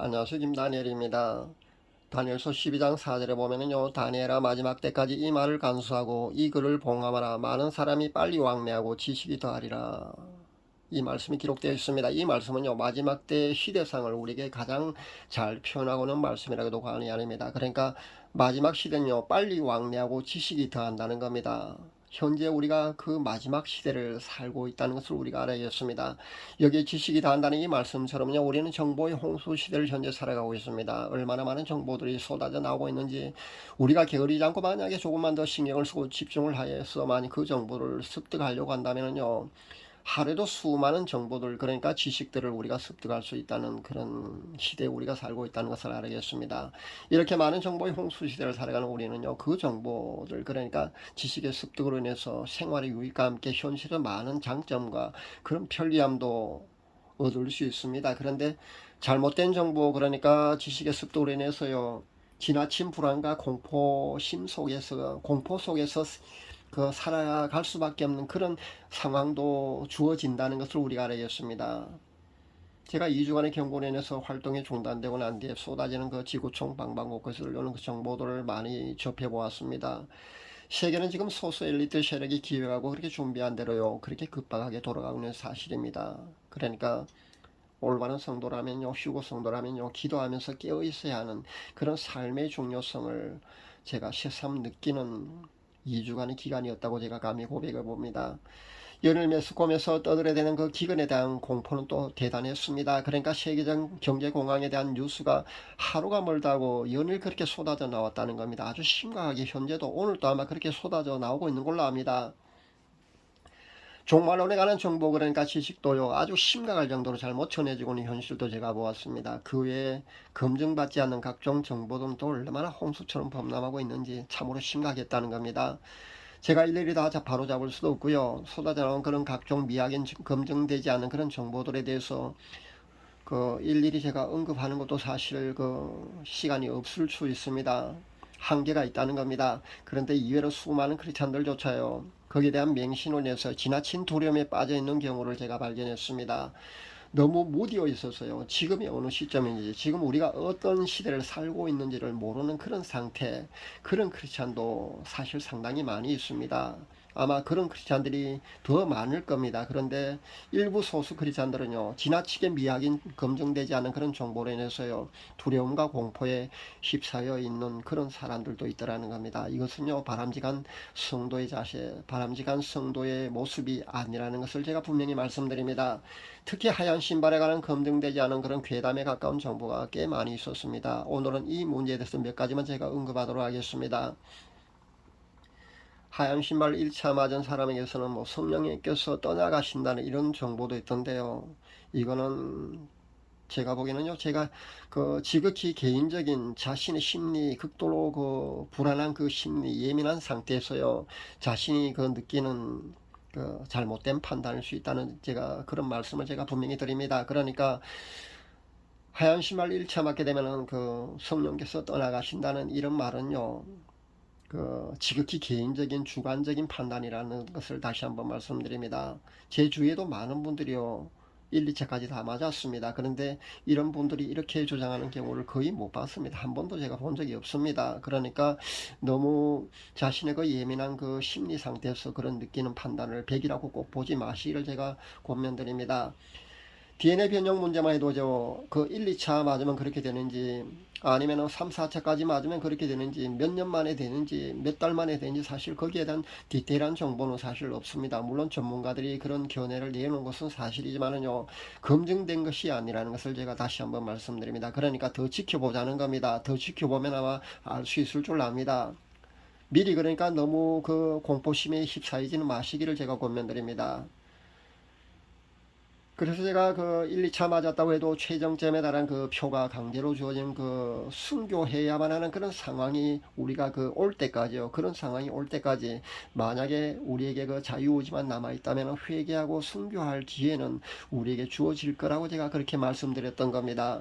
안녕하세요. 김다니엘입니다. 다니엘서 12장 4절에 보면은요, 다니엘아 마지막 때까지 이 말을 간수하고 이 글을 봉함하라. 많은 사람이 빨리 왕래하고 지식이 더하리라. 이 말씀이 기록되어 있습니다. 이 말씀은요, 마지막 때 시대상을 우리에게 가장 잘 표현하고는 말씀이라고도 과언이 아닙니다. 그러니까 마지막 시대는요, 빨리 왕래하고 지식이 더한다는 겁니다. 현재 우리가 그 마지막 시대를 살고 있다는 것을 우리가 알아야겠습니다. 여기에 지식이 다한다는 이 말씀처럼요, 우리는 정보의 홍수 시대를 현재 살아가고 있습니다. 얼마나 많은 정보들이 쏟아져 나오고 있는지 우리가 게으르지 않고 만약에 조금만 더 신경을 쓰고 집중을 하여서 만약 그 정보를 습득하려고 한다면요, 하루에도 수많은 정보들 그러니까 지식들을 우리가 습득할 수 있다는 그런 시대에 우리가 살고 있다는 것을 알겠습니다. 이렇게 많은 정보의 홍수 시대를 살아가는 우리는요 그 정보들 그러니까 지식의 습득으로 인해서 생활의 유익과 함께 현실의 많은 장점과 그런 편리함도 얻을 수 있습니다. 그런데 잘못된 정보 그러니까 지식의 습득으로 인해서요 지나친 불안과 공포심 속에서 공포 속에서 그 살아갈 수밖에 없는 그런 상황도 주어진다는 것을 우리가 알아야겠습니다. 제가 2주간의 경고로 인해서 활동이 중단되고 난 뒤에 쏟아지는 그 지구촌 방방곡곡에서 들려오는 그 정보들을 많이 접해 보았습니다. 세계는 지금 소수 엘리트 세력이 기획하고 그렇게 준비한 대로요. 그렇게 급박하게 돌아가고 있는 사실입니다. 그러니까 올바른 성도라면요, 휴고 성도라면요, 기도하면서 깨어 있어야 하는 그런 삶의 중요성을 제가 새삼 느끼는 2주간의 기간이었다고 제가 감히 고백해 봅니다. 연일 매스컴에서 떠들어대는 그 기근에 대한 공포는 또 대단했습니다. 그러니까 세계적 경제 공황에 대한 뉴스가 하루가 멀다고 연일 그렇게 쏟아져 나왔다는 겁니다. 아주 심각하게 현재도 오늘도 아마 그렇게 쏟아져 나오고 있는 걸로 압니다. 종말론에 관한 정보 그러니까 지식도요 아주 심각할 정도로 잘못 전해지고 있는 현실도 제가 보았습니다. 그 외에 검증받지 않는 각종 정보들은 또 얼마나 홍수처럼 범람하고 있는지 참으로 심각했다는 겁니다. 제가 일일이 다 바로 잡을 수도 없고요. 쏟아져 나온 그런 각종 미확인 검증되지 않은 그런 정보들에 대해서 그 일일이 제가 언급하는 것도 사실 그 시간이 없을 수 있습니다. 한계가 있다는 겁니다. 그런데 이외로 수많은 크리스찬들조차요. 거기에 대한 맹신을 내서 지나친 두려움에 빠져 있는 경우를 제가 발견했습니다. 너무 무디어 있어서요. 지금이 어느 시점인지, 지금 우리가 어떤 시대를 살고 있는지를 모르는 그런 상태, 그런 크리스찬도 사실 상당히 많이 있습니다. 아마 그런 크리스찬들이 더 많을 겁니다. 그런데 일부 소수 크리스찬들은요, 지나치게 미확인 검증되지 않은 그런 정보로 인해서요, 두려움과 공포에 휩싸여 있는 그런 사람들도 있더라는 겁니다. 이것은요, 바람직한 성도의 자세, 바람직한 성도의 모습이 아니라는 것을 제가 분명히 말씀드립니다. 특히 하얀 신발에 관한 검증되지 않은 그런 괴담에 가까운 정보가 꽤 많이 있었습니다. 오늘은 이 문제에 대해서 몇 가지만 제가 언급하도록 하겠습니다. 하얀 신발 1차 맞은 사람에게서는 뭐 성령님께서 떠나가신다는 이런 정보도 있던데요. 이거는 제가 보기에는요, 제가 그 지극히 개인적인 자신의 심리, 극도로 그 불안한 그 심리, 예민한 상태에서요, 자신이 그 느끼는 그 잘못된 판단일 수 있다는 제가 그런 말씀을 제가 분명히 드립니다. 그러니까 하얀 신발 1차 맞게 되면은 그 성령께서 떠나가신다는 이런 말은요, 그 지극히 개인적인 주관적인 판단이라는 것을 다시 한번 말씀드립니다. 제 주위에도 많은 분들이요. 1, 2차까지 다 맞았습니다. 그런데 이런 분들이 이렇게 주장하는 경우를 거의 못 봤습니다. 한 번도 제가 본 적이 없습니다. 그러니까 너무 자신의 그 예민한 그 심리 상태에서 그런 느끼는 판단을 100이라고 꼭 보지 마시기를 제가 권면드립니다. DNA 변형 문제만 해도 저 그 1, 2차 맞으면 그렇게 되는지 아니면 3, 4차까지 맞으면 그렇게 되는지 몇 년 만에 되는지 몇 달 만에 되는지 사실 거기에 대한 디테일한 정보는 사실 없습니다. 물론 전문가들이 그런 견해를 내놓은 것은 사실이지만은요 검증된 것이 아니라는 것을 제가 다시 한번 말씀드립니다. 그러니까 더 지켜보자는 겁니다. 더 지켜보면 아마 알 수 있을 줄 압니다. 미리 그러니까 너무 그 공포심에 휩싸이지는 마시기를 제가 권면드립니다. 그래서 제가 그 1, 2차 맞았다고 해도 최정점에 달한 그 표가 강제로 주어진 그 순교해야만 하는 그런 상황이 우리가 그 올 때까지요. 그런 상황이 올 때까지 만약에 우리에게 그 자유의지만 남아있다면 회개하고 순교할 기회는 우리에게 주어질 거라고 제가 그렇게 말씀드렸던 겁니다.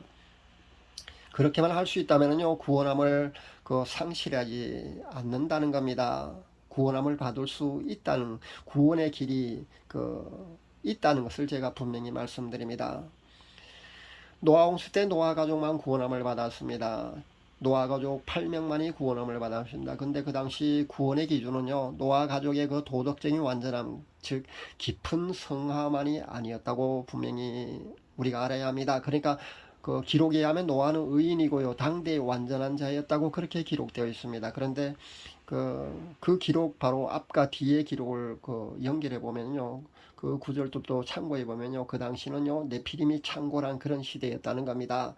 그렇게만 할 수 있다면요. 구원함을 그 상실하지 않는다는 겁니다. 구원함을 받을 수 있다는 구원의 길이 그 있다는 것을 제가 분명히 말씀드립니다. 노아 홍수 때 노아 가족만 구원함을 받았습니다. 노아 가족 8명만이 구원함을 받았습니다. 근데 그 당시 구원의 기준은요, 노아 가족의 그 도덕적인 완전함, 즉, 깊은 성화만이 아니었다고 분명히 우리가 알아야 합니다. 그러니까 그 기록에 의하면 노아는 의인이고요, 당대의 완전한 자였다고 그렇게 기록되어 있습니다. 그런데 그, 그 기록 바로 앞과 뒤의 기록을 그 연결해 보면요. 그 구절도 또 참고해 보면요. 그 당시는요. 네피림이 창궐한 그런 시대였다는 겁니다.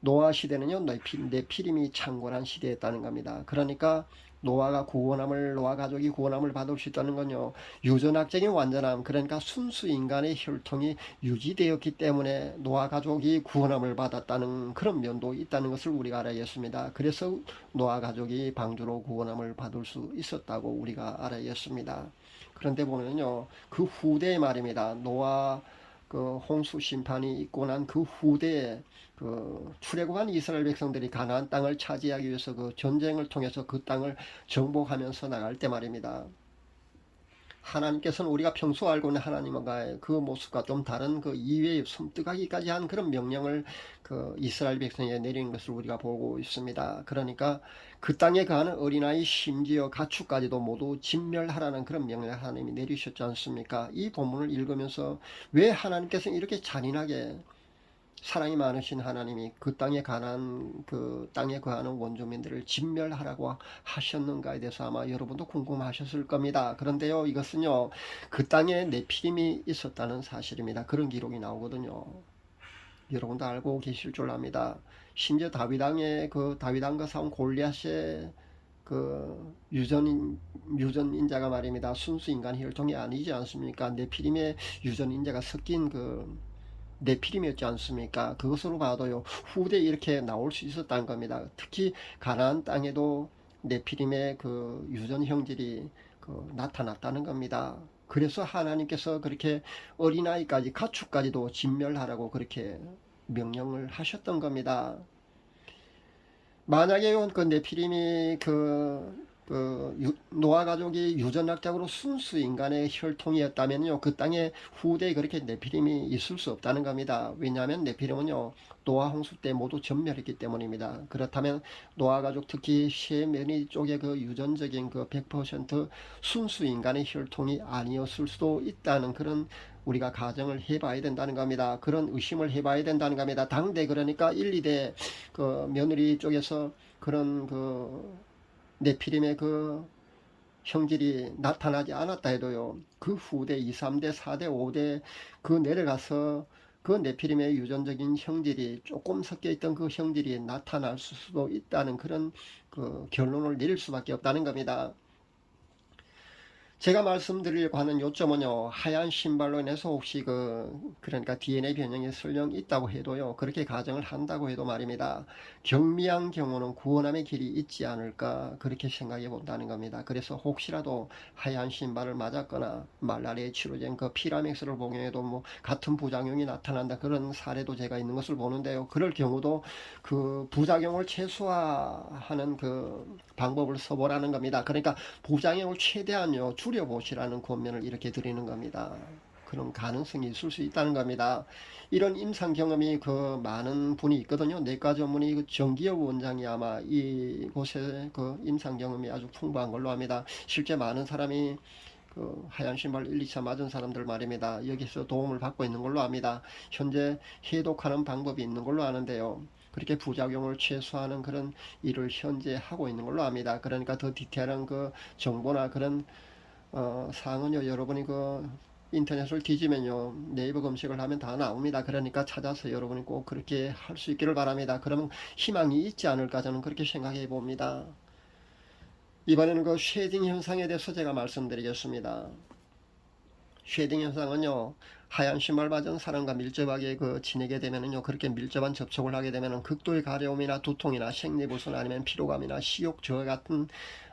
노아 시대는요. 네피, 네피림이 창궐한 시대였다는 겁니다. 그러니까 노아가 구원함을 노아 가족이 구원함을 받을 수 있다는 건요. 유전학적인 완전함 그러니까 순수 인간의 혈통이 유지되었기 때문에 노아 가족이 구원함을 받았다는 그런 면도 있다는 것을 우리가 알아야겠습니다. 그래서 노아 가족이 방주로 구원함을 받을 수 있었다고 우리가 알아야겠습니다. 그런데 보면요. 그 후대의 말입니다. 노아 그 홍수 심판이 있고 난 그 후대에 그 출애굽한 이스라엘 백성들이 가나안 땅을 차지하기 위해서 그 전쟁을 통해서 그 땅을 정복하면서 나갈 때 말입니다. 하나님께서는 우리가 평소 알고 있는 하나님과의 그 모습과 좀 다른 그 이외의 섬뜩하기까지 한 그런 명령을 그 이스라엘 백성에 내리는 것을 우리가 보고 있습니다. 그러니까 그 땅에 가는 어린아이 심지어 가축까지도 모두 진멸하라는 그런 명령을 하나님이 내리셨지 않습니까? 이 본문을 읽으면서 왜 하나님께서는 이렇게 잔인하게 사랑이 많으신 하나님이 그 땅에 가난 그 땅에 거하는 원주민들을 진멸하라고 하셨는가에 대해서 아마 여러분도 궁금하셨을 겁니다. 그런데요, 이것은요, 그 땅에 네피림이 있었다는 사실입니다. 그런 기록이 나오거든요. 여러분도 알고 계실 줄 압니다. 심지어 다윗왕의 그 다윗왕과 싸운 골리앗의 그 유전인 유전인자가 말입니다. 순수 인간 혈통이 아니지 않습니까? 네피림의 유전인자가 섞인 그 네피림이었지 않습니까? 그것으로 봐도요 후대에 이렇게 나올 수 있었다는 겁니다. 특히 가나안 땅에도 네피림의 그 유전 형질이 그 나타났다는 겁니다. 그래서 하나님께서 그렇게 어린아이까지 가축까지도 진멸하라고 그렇게 명령을 하셨던 겁니다. 만약에 그 네피림이 그, 그 유, 노아 가족이 유전학적으로 순수 인간의 혈통이었다면요 그 땅에 후대에 그렇게 네피림이 있을 수 없다는 겁니다. 왜냐하면 네피림은요 노아 홍수 때 모두 전멸했기 때문입니다. 그렇다면 노아 가족 특히 셰메니 쪽의 그 유전적인 그 100% 순수 인간의 혈통이 아니었을 수도 있다는 그런 우리가 가정을 해봐야 된다는 겁니다. 그런 의심을 해봐야 된다는 겁니다. 당대 그러니까 1, 2대 그 며느리 쪽에서 그런 그 네피림의 그 형질이 나타나지 않았다 해도요. 그 후대 2, 3대, 4대, 5대 그 내려가서 그 네피림의 유전적인 형질이 조금 섞여 있던 그 형질이 나타날 수도 있다는 그런 그 결론을 내릴 수밖에 없다는 겁니다. 제가 말씀드리려고 하는 요점은요, 하얀 신발로 인해서 혹시 그, 그러니까 DNA 변형이 설령 있다고 해도요, 그렇게 가정을 한다고 해도 말입니다. 경미한 경우는 구원함의 길이 있지 않을까, 그렇게 생각해 본다는 겁니다. 그래서 혹시라도 하얀 신발을 맞았거나, 말라리아에 치료된 그 피라맥스를 복용해도 뭐, 같은 부작용이 나타난다, 그런 사례도 제가 있는 것을 보는데요. 그럴 경우도 그 부작용을 최소화하는 그 방법을 써보라는 겁니다. 그러니까 부작용을 최대한요, 줄여보시라는 권면을 이렇게 드리는 겁니다. 그런 가능성이 있을 수 있다는 겁니다. 이런 임상 경험이 그 많은 분이 있거든요. 내과 전문의 그 정기혁 원장이 아마 이곳에 그 임상 경험이 아주 풍부한 걸로 합니다. 실제 많은 사람이 그 하얀 신발 1, 2차 맞은 사람들 말입니다. 여기서 도움을 받고 있는 걸로 합니다. 현재 해독하는 방법이 있는 걸로 아는데요. 그렇게 부작용을 최소화하는 그런 일을 현재 하고 있는 걸로 압니다. 그러니까 더 디테일한 그 정보나 그런 어, 사항은요, 여러분이 그 인터넷을 뒤지면요, 네이버 검색을 하면 다 나옵니다. 그러니까 찾아서 여러분이 꼭 그렇게 할 수 있기를 바랍니다. 그러면 희망이 있지 않을까 저는 그렇게 생각해 봅니다. 이번에는 그 쉐딩 현상에 대해서 제가 말씀드리겠습니다. 쉐딩 현상은요, 하얀 신발 맞은 사람과 밀접하게 그 지내게 되면은요, 그렇게 밀접한 접촉을 하게 되면은 극도의 가려움이나 두통이나 생리부순 아니면 피로감이나 시욕 저하 같은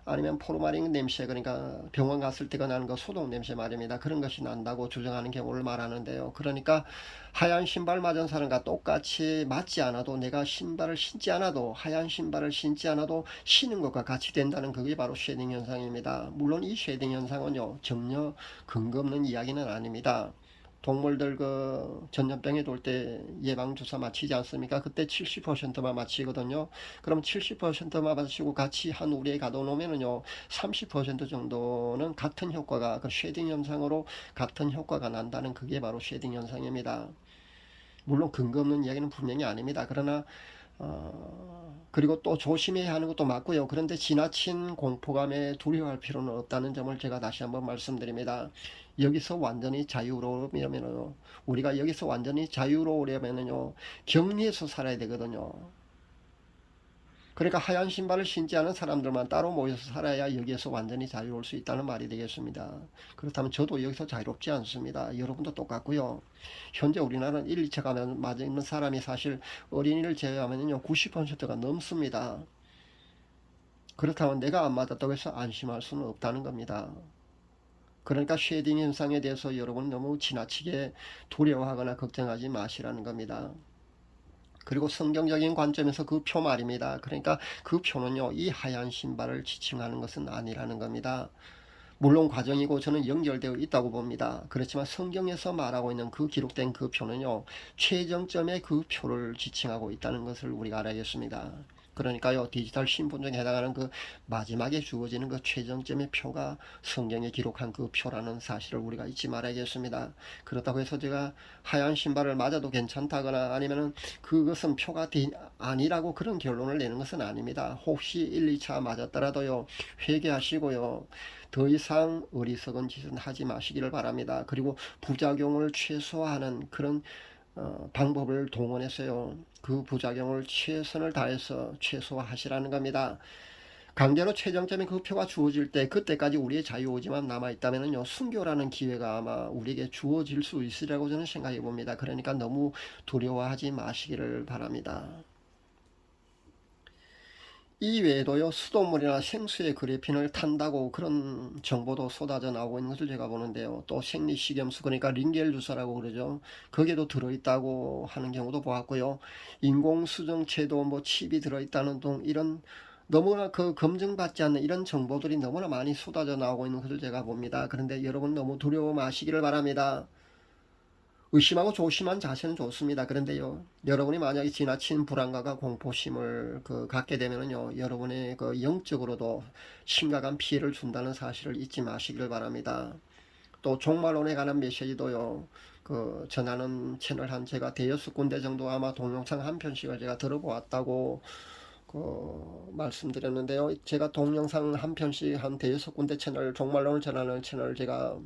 아니면 포르마린 냄새 그러니까 병원 갔을 때가 나는 그 소독 냄새 말입니다. 그런 것이 난다고 주장하는 경우를 말하는데요. 그러니까 하얀 신발 맞은 사람과 똑같이 맞지 않아도 내가 신발을 신지 않아도 하얀 신발을 신지 않아도 신은 것과 같이 된다는 그게 바로 쉐딩 현상입니다. 물론 이 쉐딩 현상은요 전혀 근거 없는 이야기는 아닙니다. 동물들 그 전염병에 돌때 예방 주사 맞히지 않습니까? 그때 70%만 맞히거든요. 그럼 70%만 맞히고 같이 한 우리에 가둬놓으면은요, 30% 정도는 같은 효과가 그 쉐딩 현상으로 같은 효과가 난다는 그게 바로 쉐딩 현상입니다. 물론 근거 없는 이야기는 분명히 아닙니다. 그러나 어, 그리고 또 조심해야 하는 것도 맞고요. 그런데 지나친 공포감에 두려워할 필요는 없다는 점을 제가 다시 한번 말씀드립니다. 여기서 완전히 자유로우려면요. 우리가 여기서 완전히 자유로우려면요. 격리해서 살아야 되거든요. 그러니까 하얀 신발을 신지 않은 사람들만 따로 모여서 살아야 여기에서 완전히 자유로울 수 있다는 말이 되겠습니다. 그렇다면 저도 여기서 자유롭지 않습니다. 여러분도 똑같고요. 현재 우리나라는 1, 2차 감염 맞은 사람이 사실 어린이를 제외하면요 90%가 넘습니다. 그렇다면 내가 안 맞았다고 해서 안심할 수는 없다는 겁니다. 그러니까 쉐딩 현상에 대해서 여러분 너무 지나치게 두려워하거나 걱정하지 마시라는 겁니다. 그리고 성경적인 관점에서 그 표 말입니다. 그러니까 그 표는요, 이 하얀 신발을 지칭하는 것은 아니라는 겁니다. 물론 과정이고 저는 연결되어 있다고 봅니다. 그렇지만 성경에서 말하고 있는 그 기록된 그 표는요, 최정점의 그 표를 지칭하고 있다는 것을 우리가 알아야겠습니다. 그러니까요, 디지털 신분증에 해당하는 그 마지막에 주어지는 그 최정점의 표가 성경에 기록한 그 표라는 사실을 우리가 잊지 말아야겠습니다. 그렇다고 해서 제가 하얀 신발을 맞아도 괜찮다거나 아니면은 그것은 표가 디- 아니라고 그런 결론을 내는 것은 아닙니다. 혹시 1, 2차 맞았더라도요, 회개하시고요. 더 이상 어리석은 짓은 하지 마시기를 바랍니다. 그리고 부작용을 최소화하는 그런 어, 방법을 동원해서요. 그 부작용을 최선을 다해서 최소화하시라는 겁니다. 강제로 최정점의 그 표가 주어질 때 그때까지 우리의 자유오지만 남아있다면요 순교라는 기회가 아마 우리에게 주어질 수 있으리라고 저는 생각해 봅니다. 그러니까 너무 두려워하지 마시기를 바랍니다. 이 외에도요 수돗물이나 생수의 그래핀을 탄다고 그런 정보도 쏟아져 나오고 있는 것을 제가 보는데요. 또 생리식염수 그러니까 링겔 주사라고 그러죠. 거기에도 들어있다고 하는 경우도 보았고요. 인공수정체도 뭐 칩이 들어있다는 등 이런 너무나 그 검증받지 않는 이런 정보들이 너무나 많이 쏟아져 나오고 있는 것을 제가 봅니다. 그런데 여러분 너무 두려워 마시기를 바랍니다 의심하고 조심한 자세는 좋습니다. 그런데요, 여러분이 만약에 지나친 불안감과 공포심을 그 갖게 되면은요, 여러분의 그 영적으로도 심각한 피해를 준다는 사실을 잊지 마시기를 바랍니다. 또 종말론에 관한 메시지도요, 그 전하는 채널 한 제가 대여섯 군데 정도 아마 동영상 한 편씩을 제가 들어보았다고 그 말씀드렸는데요. 제가 동영상 한 편씩 한 대여섯 군데 채널 종말론을 전하는 채널 제가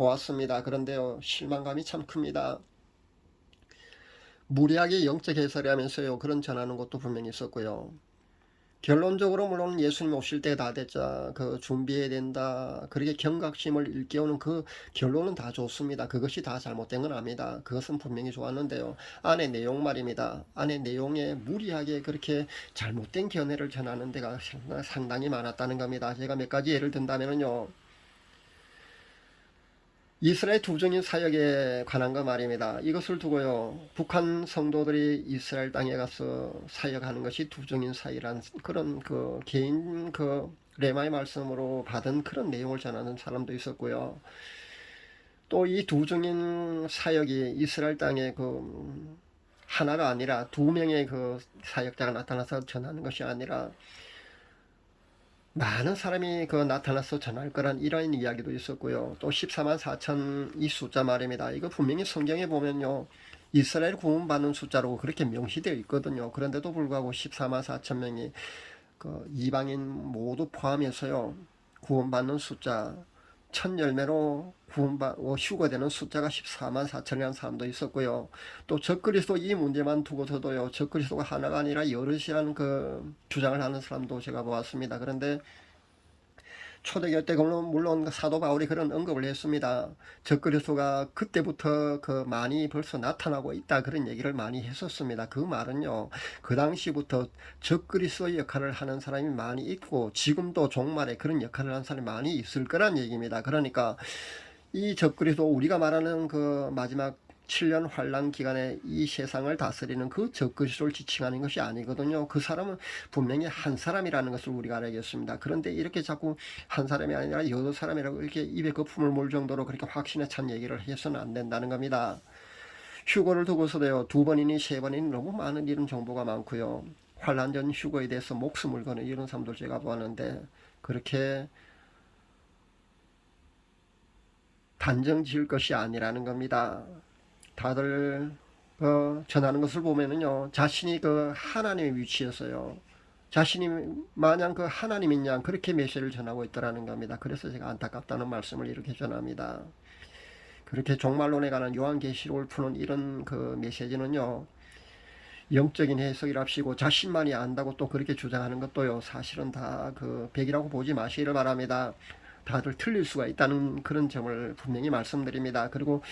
보았습니다. 그런데요, 실망감이 참 큽니다. 무리하게 영적 해설이 하면서요, 그런 전하는 것도 분명히 있었고요. 결론적으로 물론 예수님 오실 때 다 됐자, 그 준비해야 된다. 그렇게 경각심을 일깨우는 그 결론은 다 좋습니다. 그것이 다 잘못된 건 아닙니다. 그것은 분명히 좋았는데요. 안에 내용 말입니다. 안에 내용에 무리하게 그렇게 잘못된 견해를 전하는 데가 상당히 많았다는 겁니다. 제가 몇 가지 예를 든다면요. 이스라엘 두정인 사역에 관한 거 말입니다. 이것을 두고요. 북한 성도들이 이스라엘 땅에 가서 사역하는 것이 두정인 사이란 그런 그 개인 그 레마의 말씀으로 받은 그런 내용을 전하는 사람도 있었고요. 또 이 두정인 사역이 이스라엘 땅에 그 하나가 아니라 두 명의 그 사역자가 나타나서 전하는 것이 아니라 많은 사람이 그 나타나서 전할 거란 이런 이야기도 있었고요. 또 14만 4천 이 숫자 말입니다. 이거 분명히 성경에 보면요. 이스라엘 구원받는 숫자로 그렇게 명시되어 있거든요. 그런데도 불구하고 14만 4천 명이 그 이방인 모두 포함해서요. 구원받는 숫자 첫 열매로 구원받고 휴거되는 숫자가 14만 4천이라는 사람도 있었고요. 또 적그리스도 이 문제만 두고서도요. 적그리스도가 하나가 아니라 여럿이라는 그 주장을 하는 사람도 제가 보았습니다. 그런데 초대교 때 물론 물론 사도 바울이 그런 언급을 했습니다. 적그리스도가 그때부터 그 많이 벌써 나타나고 있다 그런 얘기를 많이 했었습니다. 그 말은요. 그 당시부터 적그리스도의 역할을 하는 사람이 많이 있고 지금도 종말에 그런 역할을 하는 사람이 많이 있을 거란 얘기입니다. 그러니까 이 적그리스도 우리가 말하는 그 마지막 7년 환란 기간에 이 세상을 다스리는 그 적그리스도를 지칭하는 것이 아니거든요. 그 사람은 분명히 한 사람이라는 것을 우리가 알아야겠습니다. 그런데 이렇게 자꾸 한 사람이 아니라 여러 사람이라고 이렇게 입에 거품을 물 정도로 그렇게 확신에 찬 얘기를 해서는 안 된다는 겁니다. 휴거를 두고서도요 두 번이니 세 번이니 너무 많은 이런 정보가 많고요. 환란 전 휴거에 대해서 목숨을 거는 이런 사람들 제가 보았는데 그렇게 단정 지을 것이 아니라는 겁니다. 다들 어, 전하는 것을 보면은요 자신이 그 하나님의 위치에서요 자신이 마냥 그 하나님인 양 그렇게 메시지를 전하고 있더라는 겁니다. 그래서 제가 안타깝다는 말씀을 이렇게 전합니다. 그렇게 종말론에 관한 요한계시록을 푸는 이런 그 메시지는요 영적인 해석이랍시고 자신만이 안다고 또 그렇게 주장하는 것도요 사실은 다 그 백이라고 보지 마시기를 바랍니다. 다들 틀릴 수가 있다는 그런 점을 분명히 말씀드립니다. 그리고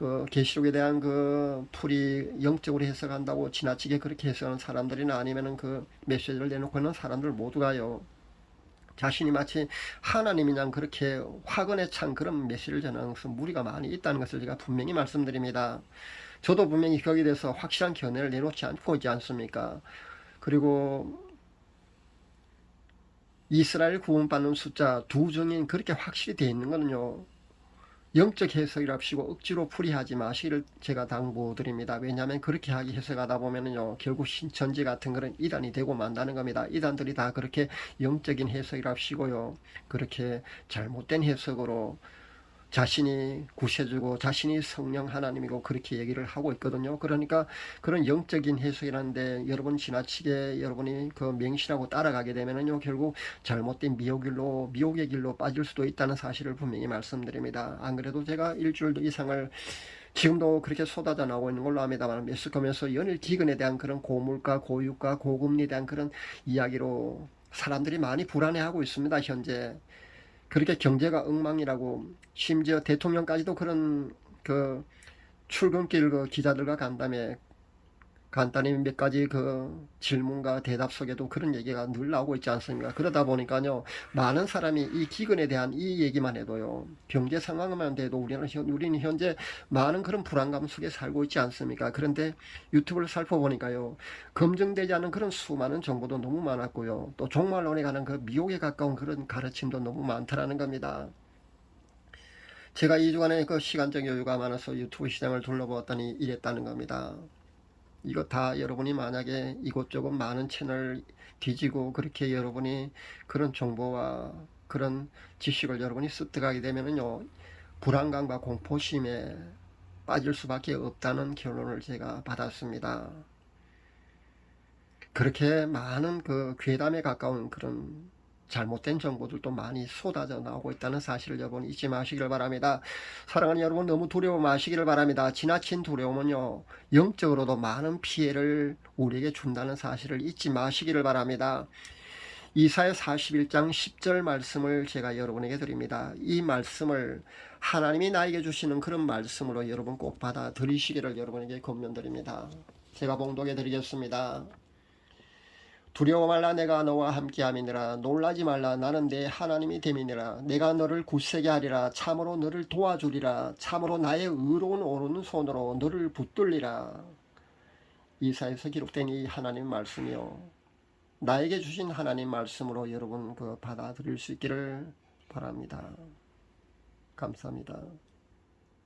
그 계시록에 대한 그 풀이 영적으로 해석한다고 지나치게 그렇게 해석하는 사람들이나 아니면은 그 메시지를 내놓고 있는 사람들 모두가요. 자신이 마치 하나님이 냥 그렇게 화근에 찬 그런 메시지를 전하는 것은 무리가 많이 있다는 것을 제가 분명히 말씀드립니다. 저도 분명히 거기에 대해서 확실한 견해를 내놓지 않고 있지 않습니까? 그리고 이스라엘 구원받는 숫자 두 종인 그렇게 확실히 되어 있는 거는요. 영적 해석이랍시고 억지로 풀이하지 마시기를 제가 당부드립니다. 왜냐하면 그렇게 하기 해석하다 보면은요 결국 신천지 같은 그런 이단이 되고 만다는 겁니다. 이단들이 다 그렇게 영적인 해석이랍시고요 그렇게 잘못된 해석으로 자신이 구세주고 자신이 성령 하나님이고 그렇게 얘기를 하고 있거든요. 그러니까 그런 영적인 해석이라는데 여러분 지나치게 여러분이 그 맹신하고 따라가게 되면은요 결국 잘못된 미혹길로 미혹의 길로 빠질 수도 있다는 사실을 분명히 말씀드립니다. 안 그래도 제가 일주일 이상을 지금도 그렇게 쏟아져 나오고 있는 걸로 압니다만 매스컴에서 연일 기근에 대한 그런 고물가, 고유가, 고금리에 대한 그런 이야기로 사람들이 많이 불안해하고 있습니다. 현재 그렇게 경제가 엉망이라고 심지어 대통령까지도 그런 그 출근길 그 기자들과 간담회 간단히 몇 가지 그 질문과 대답 속에도 그런 얘기가 늘 나오고 있지 않습니까? 그러다 보니까요, 많은 사람이 이 기근에 대한 이 얘기만 해도요, 경제 상황만 돼도 우리는, 현, 우리는 현재 많은 그런 불안감 속에 살고 있지 않습니까? 그런데 유튜브를 살펴보니까요, 검증되지 않은 그런 수많은 정보도 너무 많았고요, 또 종말론에 관한 그 미혹에 가까운 그런 가르침도 너무 많더라는 겁니다. 제가 2주간의 그 시간적 여유가 많아서 유튜브 시장을 둘러보았더니 이랬다는 겁니다. 이거 다 여러분이 만약에 이곳저곳 많은 채널 뒤지고 그렇게 여러분이 그런 정보와 그런 지식을 여러분이 습득하게 되면은요 불안감과 공포심에 빠질 수밖에 없다는 결론을 제가 받았습니다. 그렇게 많은 그 괴담에 가까운 그런 잘못된 정보들도 많이 쏟아져 나오고 있다는 사실을 여러분 잊지 마시기를 바랍니다. 사랑하는 여러분 너무 두려워 마시기를 바랍니다. 지나친 두려움은요 영적으로도 많은 피해를 우리에게 준다는 사실을 잊지 마시기를 바랍니다. 이사야 41장 10절 말씀을 제가 여러분에게 드립니다. 이 말씀을 하나님이 나에게 주시는 그런 말씀으로 여러분 꼭 받아 들이시기를 여러분에게 권면드립니다. 제가 봉독해 드리겠습니다. 두려워 말라 내가 너와 함께 함이니라. 놀라지 말라. 나는 내 하나님이 됨이니라. 내가 너를 굳세게 하리라. 참으로 너를 도와주리라. 참으로 나의 의로운 오르는 손으로 너를 붙들리라. 이사에서 기록된 이 하나님 말씀이요. 나에게 주신 하나님 말씀으로 여러분 그 받아들일 수 있기를 바랍니다. 감사합니다.